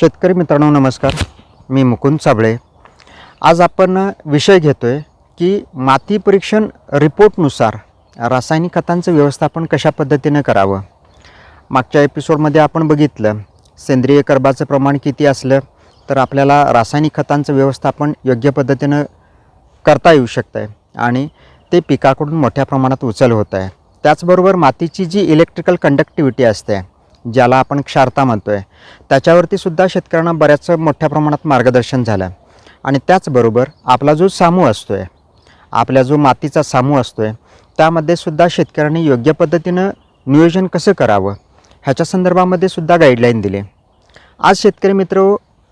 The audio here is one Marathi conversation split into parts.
शेतकरी मित्रांनो नमस्कार. मी मुकुंद साबळे. आज आपण विषय घेतो आहे की माती परीक्षण रिपोर्टनुसार रासायनिक खतांचं व्यवस्थापन कशा पद्धतीनं करावं? मागच्या एपिसोडमध्ये आपण बघितलं सेंद्रिय कर्बाचं प्रमाण किती असलं तर आपल्याला रासायनिक खतांचं व्यवस्थापन योग्य पद्धतीनं करता येऊ शकतं आहे आणि ते पिकाकडून मोठ्या प्रमाणात उचल होत आहे त्याचबरोबर मातीची जी इलेक्ट्रिकल कंडक्टिव्हिटी असते ज्याला आपण क्षारता म्हणतो आहे त्याच्यावरती सुद्धा शेतकऱ्यांना बऱ्याच मोठ्या प्रमाणात मार्गदर्शन झालं. आणि त्याचबरोबर आपला जो सामू असतो आहे आपला जो मातीचा सामू असतो आहे त्यामध्ये सुद्धा शेतकऱ्यांनी योग्य पद्धतीनं नियोजन कसं करावं ह्याच्या संदर्भामध्ये सुद्धा गाईडलाईन दिली. आज शेतकरी मित्र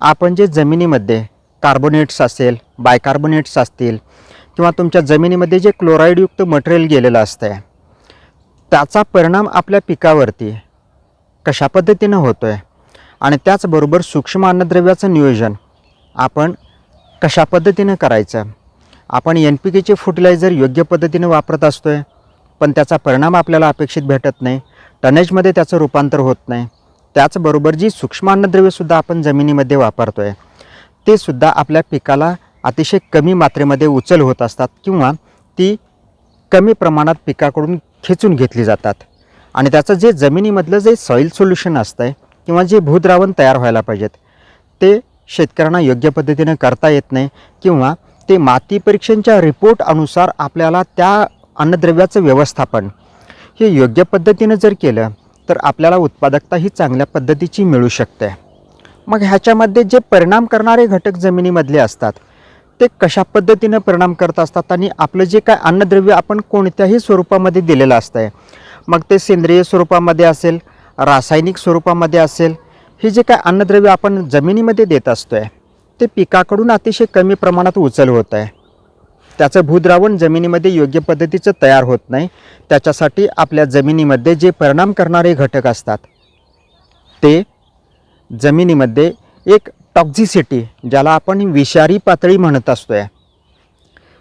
आपण जे जमिनीमध्ये कार्बोनेट्स असेल बायकार्बोनेट्स असतील किंवा तुमच्या जमिनीमध्ये जे क्लोराईडयुक्त मटेरियल गेलेलं असतं आहे त्याचा परिणाम आपल्या पिकावरती कशा पद्धतीनं होतो आहे आणि त्याचबरोबर सूक्ष्म अन्नद्रव्याचं नियोजन आपण कशा पद्धतीनं करायचं? आपण एन पी केचे फर्टिलायझर योग्य पद्धतीनं वापरत असतो आहे पण त्याचा परिणाम आपल्याला अपेक्षित भेटत नाही टनेजमध्ये त्याचं रूपांतर होत नाही. त्याचबरोबर जी सूक्ष्म अन्नद्रव्यसुद्धा आपण जमिनीमध्ये वापरतो आहे ते सुद्धा आपल्या पिकाला अतिशय कमी मात्रेमध्ये उचल होत असतात किंवा ती कमी प्रमाणात पिकाकडून खेचून घेतली जातात. आणि त्याचं जे जमिनीमधलं जे सॉईल सोल्युशन असतं आहे किंवा जे भूद्रावण तयार व्हायला पाहिजेत ते शेतकऱ्यांना योग्य पद्धतीनं करता येत नाही किंवा ते माती परीक्षणच्या रिपोर्ट अनुसार आपल्याला त्या अन्नद्रव्याचं व्यवस्थापन हे योग्य पद्धतीनं जर केलं तर आपल्याला उत्पादकता ही चांगल्या पद्धतीची मिळू शकते. मग ह्याच्यामध्ये जे परिणाम करणारे घटक जमिनीमधले असतात ते कशा पद्धतीनं परिणाम करत असतात आणि आपलं जे काय अन्नद्रव्य आपण कोणत्याही स्वरूपामध्ये दिलेलं असतं आहे मग ते सेंद्रिय स्वरूपामध्ये असेल रासायनिक स्वरूपामध्ये असेल हे जे काय अन्नद्रव्य आपण जमिनीमध्ये देत असतो आहे ते पिकाकडून अतिशय कमी प्रमाणात उचल होत आहे. त्याचं भूद्रावण जमिनीमध्ये योग्य पद्धतीचं तयार होत नाही. त्याच्यासाठी आपल्या जमिनीमध्ये जे परिणाम करणारे घटक असतात ते जमिनीमध्ये एक टॉक्झिसिटी ज्याला आपण विषारी पातळी म्हणत असतो आहे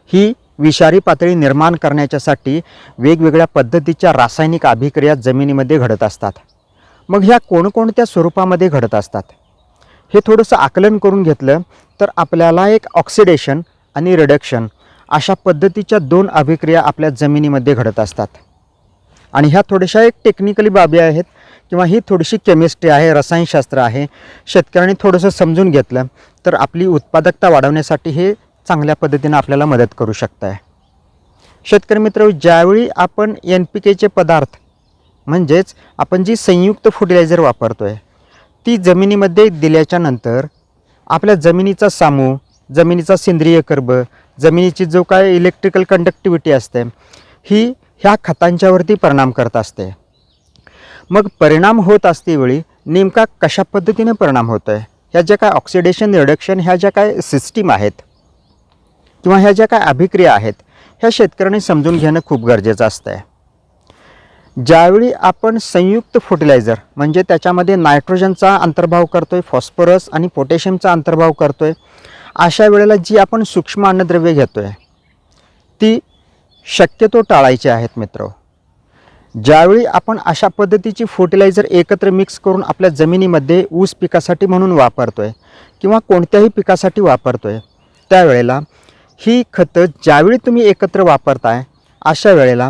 ही विषारी पातळी निर्माण करण्याच्यासाठी वेगवेगळ्या पद्धतीच्या रासायनिक अभिक्रिया जमिनीमध्ये घडत असतात. मग ह्या कोणकोणत्या स्वरूपामध्ये घडत असतात? हे थोडंसं आकलन करून घेतलं तर आपल्याला एक ऑक्सिडेशन आणि रिडक्शन अशा पद्धतीच्या दोन अभिक्रिया आपल्या जमिनीमध्ये घडत असतात. आणि ह्या थोड्याशा एक टेक्निकली बाबी आहेत किंवा ही थोडीशी केमिस्ट्री आहे रसायनशास्त्र आहे. शेतकऱ्यांनी थोडंसं समजून घेतलं तर आपली उत्पादकता वाढवण्यासाठी हे चांगल्या पद्धतीनं आपल्याला मदत करू शकत आहे शेतकरी मित्र ज्यावेळी आपण एन पी केचे पदार्थ म्हणजेच आपण जी संयुक्त फर्टिलायझर वापरतो आहे ती जमिनीमध्ये दिल्याच्या नंतर आपल्या जमिनीचा सामू जमिनीचा सेंद्रिय कर्ब जमिनीची जो काय इलेक्ट्रिकल कंडक्टिव्हिटी असते ही ह्या खतांच्यावरती परिणाम करत असते. मग परिणाम होत असतेवेळी नेमका कशा पद्धतीने परिणाम होतो आहे ह्या ज्या काय ऑक्सिडेशन रिडक्शन ह्या ज्या काय सिस्टीम आहेत किंवा ह्या ज्या काय अभिक्रिया आहेत ह्या शेतकऱ्यांनी समजून घेणं खूप गरजेचं असतं आहे ज्यावेळी आपण संयुक्त फर्टिलायझर म्हणजे त्याच्यामध्ये नायट्रोजनचा अंतर्भाव करतो आहे फॉस्फरस आणि पोटॅशियमचा अंतर्भाव करतो आहे अशा वेळेला जी आपण सूक्ष्म अन्नद्रव्ये घेतो आहे ती शक्यतो टाळायची आहेत मित्र. ज्यावेळी आपण अशा पद्धतीची फर्टिलायझर एकत्र मिक्स करून आपल्या जमिनीमध्ये ऊस पिकासाठी म्हणून वापरतो आहे किंवा कोणत्याही पिकासाठी वापरतो आहे त्यावेळेला ही खतं ज्यावेळी तुम्ही एकत्र वापरताय अशा वेळेला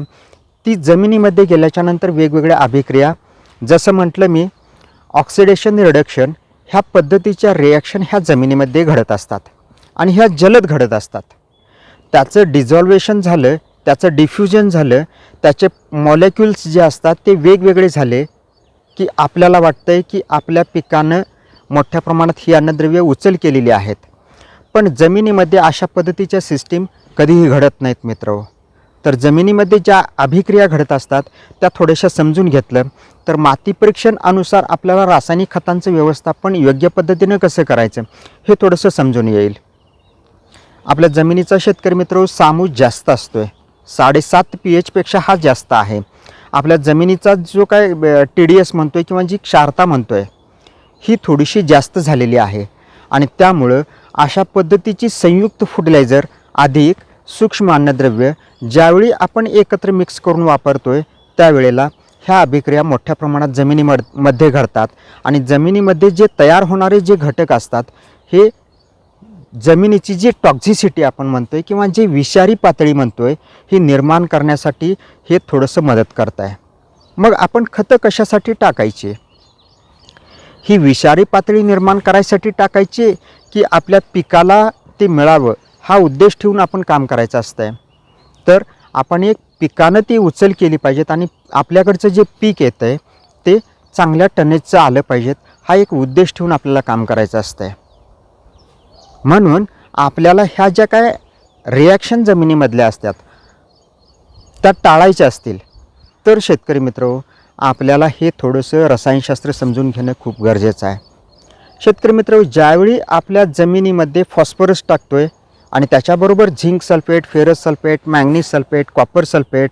ती जमिनीमध्ये गेल्याच्यानंतर वेगवेगळ्या अभिक्रिया जसं म्हटलं मी ऑक्सिडेशन रिडक्शन ह्या पद्धतीच्या रिॲक्शन ह्या जमिनीमध्ये घडत असतात आणि ह्या जलद घडत असतात. त्याचं डिझॉल्वेशन झालं त्याचं डिफ्युजन झालं त्याचे मॉलेक्युल्स जे असतात ते वेगवेगळे झाले की आपल्याला वाटतं आहे की आपल्या पिकानं मोठ्या प्रमाणात ही अन्नद्रव्ये उचल केलेली आहेत. पण जमिनीमध्ये अशा पद्धतीच्या सिस्टीम कधीही घडत नाहीत मित्र. तर जमिनीमध्ये ज्या अभिक्रिया घडत असतात त्या थोड्याशा समजून घेतलं तर माती परीक्षणानुसार आपल्याला रासायनिक खतांचं व्यवस्थापन योग्य पद्धतीनं कसं करायचं हे थोडंसं समजून येईल. आपल्या जमिनीचा शेतकरी मित्र सामू जास्त असतो आहे साडेसात पी एचपेक्षा हा जास्त आहे. आपल्या जमिनीचा जो काय टी डी एस म्हणतो आहे किंवा जी क्षारता म्हणतो आहे ही थोडीशी जास्त झालेली आहे. आणि त्यामुळं अशा पद्धतीची संयुक्त फर्टिलायझर अधिक सूक्ष्म अन्नद्रव्य ज्यावेळी आपण एकत्र मिक्स करून वापरतो आहे त्यावेळेला ह्या अभिक्रिया मोठ्या प्रमाणात जमिनीमध्ये मध्ये घडतात. आणि जमिनीमध्ये जे तयार होणारे जे घटक असतात हे जमिनीची जी टॉक्झिसिटी आपण म्हणतो आहे किंवा जी विषारी पातळी म्हणतो आहे ही निर्माण करण्यासाठी हे थोडंसं मदत करत आहे मग आपण खतं कशासाठी टाकायची? ही विषारी पातळी निर्माण करायसाठी टाकायची की आपल्या पिकाला ते मिळावं हा उद्देश ठेवून आपण काम करायचं असतं आहे तर आपण एक पिकानं ती उचल केली पाहिजेत आणि आपल्याकडचं जे पीक येतं आहे ते चांगल्या टनेजचं आलं पाहिजेत हा एक उद्देश ठेवून आपल्याला काम करायचं असतं आहे म्हणून आपल्याला ह्या ज्या काय रिॲक्शन जमिनीमधल्या असतात त्या टाळायच्या असतील. तर शेतकरी मित्र आपल्याला हे थोडंसं रसायनशास्त्र समजून घेणं खूप गरजेचं आहे. शेतकरी मित्र ज्यावेळी आपल्या जमिनीमध्ये फॉस्फरस टाकतोय आणि त्याच्याबरोबर zinc sulphate ferrous sulphate manganese sulphate copper sulphate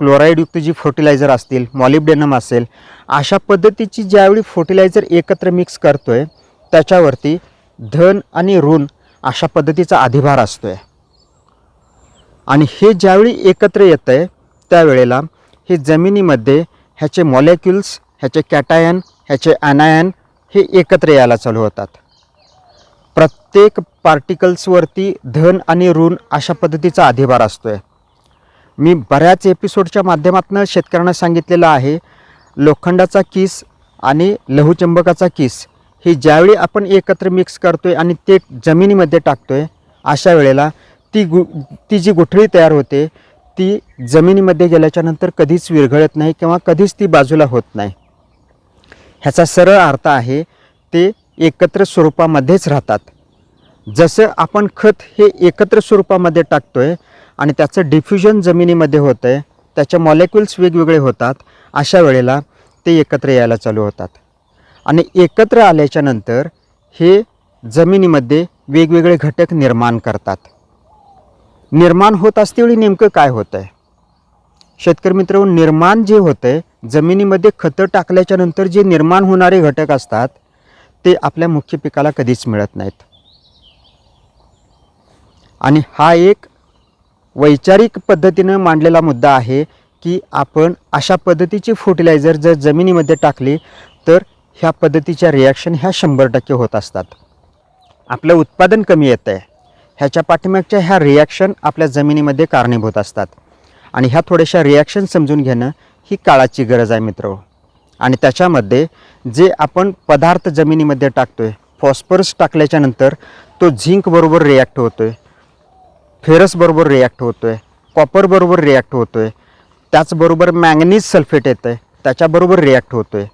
क्लोराईडयुक्त जी फर्टिलायझर असतील मॉलिब्डेनम असेल अशा पद्धतीची ज्यावेळी फर्टिलायझर एकत्र मिक्स करतो आहे त्याच्यावरती धन आणि ऋण अशा पद्धतीचा अधिभार असतो आहे आणि हे ज्यावेळी एकत्र येतं आहे त्यावेळेला हे जमिनीमध्ये ह्याचे मॉलेक्युल्स ह्याचे कॅटायन ह्याचे अनायन हे एकत्र यायला चालू होतात. प्रत्येक पार्टिकल्सवरती धन आणि ऋण अशा पद्धतीचा अधिभार असतो आहे मी बऱ्याच एपिसोडच्या माध्यमातून शेतकऱ्यांना सांगितलेलं आहे लोखंडाचा किस आणि लघुचंबकाचा किस ही ज्यावेळी आपण एकत्र मिक्स करतो आहे आणि ते जमिनीमध्ये टाकतो आहे अशा वेळेला ती गु ती जी गुठळी तयार होते ती जमिनीमध्ये गेल्याच्यानंतर कधीच विरघळत नाही किंवा कधीच ती बाजूला होत नाही. ह्याचा सरळ अर्थ आहे ते एकत्र स्वरूपामध्येच राहतात. जसं आपण खत हे एकत्र स्वरूपामध्ये टाकतो आहे आणि त्याचं डिफ्युजन जमिनीमध्ये होतं आहे त्याच्या मॉलेक्युल्स वेगवेगळे होतात अशा वेळेला ते एकत्र यायला चालू होतात. आणि एकत्र आल्याच्यानंतर हे जमिनीमध्ये वेगवेगळे घटक निर्माण करतात. निर्माण होत असतेवेळी नेमकं काय होतं आहे शेतकरी मित्र निर्माण जे होतं आहे जमिनीमध्ये खतं टाकल्याच्या नंतर जे निर्माण होणारे घटक असतात ते आपल्या मुख्य पिकाला कधीच मिळत नाहीत. आणि हा एक वैचारिक पद्धतीनं मांडलेला मुद्दा आहे की आपण अशा पद्धतीची फर्टिलायझर जर जमिनीमध्ये टाकली तर ह्या पद्धतीच्या रिॲक्शन ह्या शंभर टक्के होत असतात. आपलं उत्पादन कमी येतं आहे ह्याच्या पाठीमागच्या ह्या रिॲक्शन आपल्या जमिनीमध्ये कारणीभूत असतात. आणि ह्या थोड्याशा रिॲक्शन समजून घेणं ही काळाची गरज आहे मित्र. आणि त्याच्यामध्ये जे आपण पदार्थ जमिनीमध्ये टाकतो आहे फॉस्फरस टाकल्याच्यानंतर तो झिंक बरोबर रिॲक्ट होतो आहे फेरसबरोबर रिॲक्ट होतो आहे कॉपर बरोबर रिॲक्ट होतो आहे त्याचबरोबर मॅंगनीज सल्फेट येतं आहे त्याच्याबरोबर रिॲक्ट होतो आहे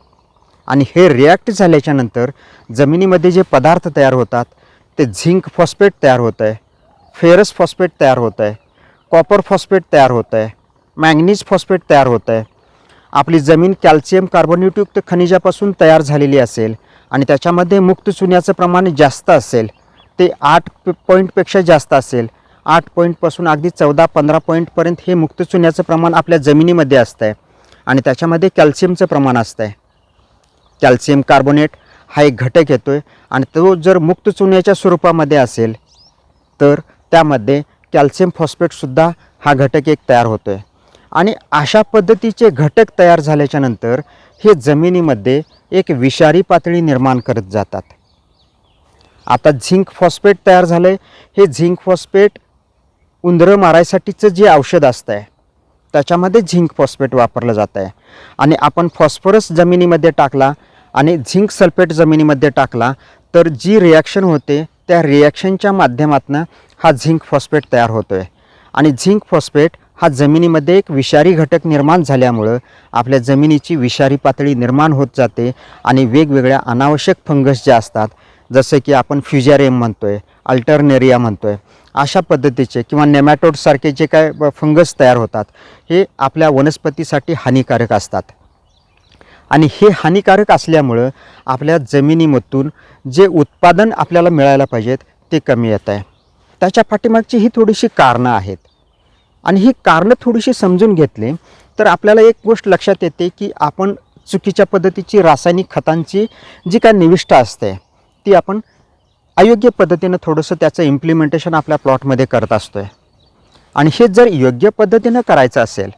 आणि हे रिॲक्ट झाल्याच्यानंतर जमिनीमध्ये जे पदार्थ तयार होतात ते झिंक फॉस्फेट तयार होतं आहे फेरस फॉस्फेट तयार होतं आहे कॉपर फॉस्फेट तयार होतं आहे मॅंगनीज फॉस्फेट तयार होतं आहे आपली जमीन कॅल्शियम कार्बोनेटयुक्त खनिजापासून तयार झालेली असेल आणि त्याच्यामध्ये मुक्त चुन्याचं प्रमाण जास्त असेल ते आठ पॉईंटपेक्षा जास्त असेल. आठ पॉईंटपासून अगदी चौदा पंधरा पॉईंटपर्यंत हे मुक्त चुन्याचं प्रमाण आपल्या जमिनीमध्ये असतं आहे आणि त्याच्यामध्ये कॅल्शियमचं प्रमाण असतं आहे कॅल्शियम कार्बोनेट हा एक घटक येतो आहे आणि तो जर मुक्त चुन्याच्या स्वरूपामध्ये असेल तर त्यामध्ये कॅल्शियम फॉस्फेटसुद्धा हा घटक एक तयार होतो आहे आणि अशा पद्धतीचे घटक तयार झाल्याच्यानंतर हे जमिनीमध्ये एक विषारी पातळी निर्माण करत जातात. आता झिंक फॉस्फेट तयार झालं आहे हे झिंक फॉस्फेट उंदरं मारायसाठीचं जे औषध असतं आहे त्याच्यामध्ये झिंक फॉस्फेट वापरलं जातं आहे आणि आपण फॉस्फरस जमिनीमध्ये टाकला आणि झिंक सल्फेट जमिनीमध्ये टाकला तर जी रिॲक्शन होते त्या रिॲक्शनच्या माध्यमातून हा झिंक फॉस्फेट तयार होतो आहे आणि झिंक फॉस्फेट हा जमिनीमध्ये एक विषारी घटक निर्माण झाल्यामुळं आपल्या जमिनीची विषारी पातळी निर्माण होत जाते आणि वेगवेगळ्या अनावश्यक फंगस ज्या असतात जसं की आपण फ्युजॅरियम म्हणतो आहे अल्टरनेरिया म्हणतो आहे अशा पद्धतीचे किंवा नेमॅटोडसारखे जे काय फंगस तयार होतात हे आपल्या वनस्पतीसाठी हानिकारक असतात. आणि हे हानिकारक असल्यामुळं आपल्या जमिनीमधून जे उत्पादन आपल्याला मिळायला पाहिजेत ते कमी येत आहे. त्याच्या पाठीमागची ही थोडीशी कारणं आहेत. आणि ही कारणं थोडीशी समजून घेतली तर आपल्याला एक गोष्ट लक्षात येते की आपण चुकीच्या पद्धतीची रासायनिक खतांची जी काय निविष्ठा असते ती आपण अयोग्य पद्धतीनं थोडंसं त्याचं इम्प्लिमेंटेशन आपल्या प्लॉटमध्ये करत असतो आहे आणि हे जर योग्य पद्धतीनं करायचं असेल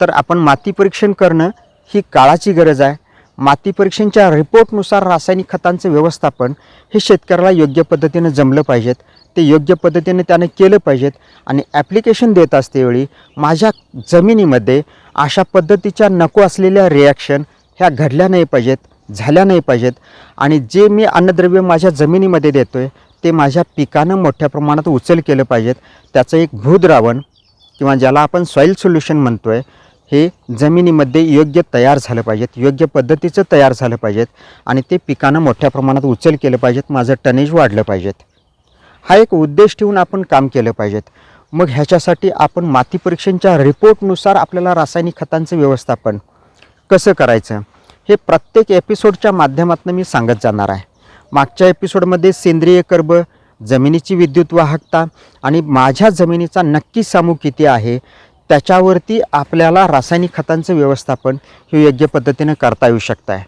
तर आपण माती परीक्षण करणं ही काळाची गरज आहे. माती परीक्षणच्या रिपोर्टनुसार रासायनिक खतांचं व्यवस्थापन हे शेतकऱ्याला योग्य पद्धतीनं जमलं पाहिजेत. ते योग्य पद्धतीने त्याने केलं पाहिजेत. आणि ॲप्लिकेशन देत असतेवेळी माझ्या जमिनीमध्ये अशा पद्धतीच्या नको असलेल्या रिॲक्शन ह्या घडल्या नाही पाहिजेत झाल्या नाही पाहिजेत. आणि जे मी अन्नद्रव्य माझ्या जमिनीमध्ये देतो आहे ते माझ्या पिकानं मोठ्या प्रमाणात उचल केलं पाहिजेत. त्याचं एक भूद्रावण किंवा ज्याला आपण सॉईल सोल्युशन म्हणतो आहे हे जमिनीमध्ये योग्य तयार झालं पाहिजेत योग्य पद्धतीचं तयार झालं पाहिजेत. आणि ते पिकानं मोठ्या प्रमाणात उचल केलं पाहिजेत माझं टनेज वाढलं पाहिजेत. हा एक उद्देश ठेवून आपण काम केलं पाहिजेत. मग ह्याच्यासाठी आपण माती परीक्षणच्या रिपोर्टनुसार आपल्याला रासायनिक खतांचं व्यवस्थापन कसं करायचं? हे प्रत्येक एपिसोडच्या माध्यमातून मी सांगत जाणार आहे. मागच्या एपिसोडमध्ये सेंद्रिय कर्ब जमिनीची विद्युत वाहकता आणि माझ्या जमिनीचा नक्की सामू किती आहे त्याच्यावरती आपल्याला रासायनिक खतांचं व्यवस्थापन हे योग्य पद्धतीनं करता येऊ शकतं आहे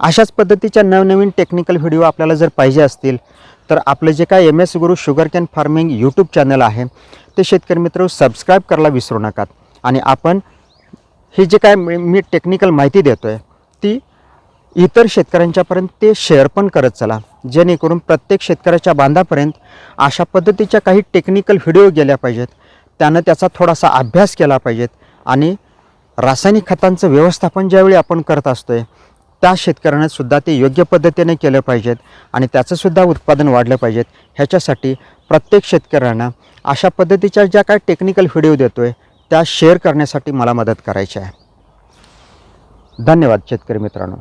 अशाच पद्धतीच्या नवनवीन टेक्निकल व्हिडिओ आपल्याला जर पाहिजे असतील तर आपलं जे काय M S Guru sugarcane farming YouTube channel आहे ते शेतकरी मित्र सबस्क्राईब करायला विसरू नका. आणि आपण ही जे काय मी मी टेक्निकल माहिती देतो आहे ती इतर शेतकऱ्यांच्यापर्यंत ते शेअर पण करत चला. जेणेकरून प्रत्येक शेतकऱ्याच्या बांधापर्यंत अशा पद्धतीच्या काही टेक्निकल व्हिडिओ गेल्या पाहिजेत. त्यानं त्याचा थोडासा अभ्यास केला पाहिजेत. आणि रासायनिक खतांचं व्यवस्थापन ज्यावेळी आपण करत असतो आहे त्या शेतकऱ्यांना सुद्धा ते योग्य पद्धतीने केलं पाहिजेत आणि त्याचंसुद्धा उत्पादन वाढलं पाहिजेत. ह्याच्यासाठी प्रत्येक शेतकऱ्यांना अशा पद्धतीच्या ज्या काय टेक्निकल व्हिडिओ देतो आहे त्या शेअर करण्यासाठी मला मदत करायची आहे. धन्यवाद शेतकरी मित्रांनो.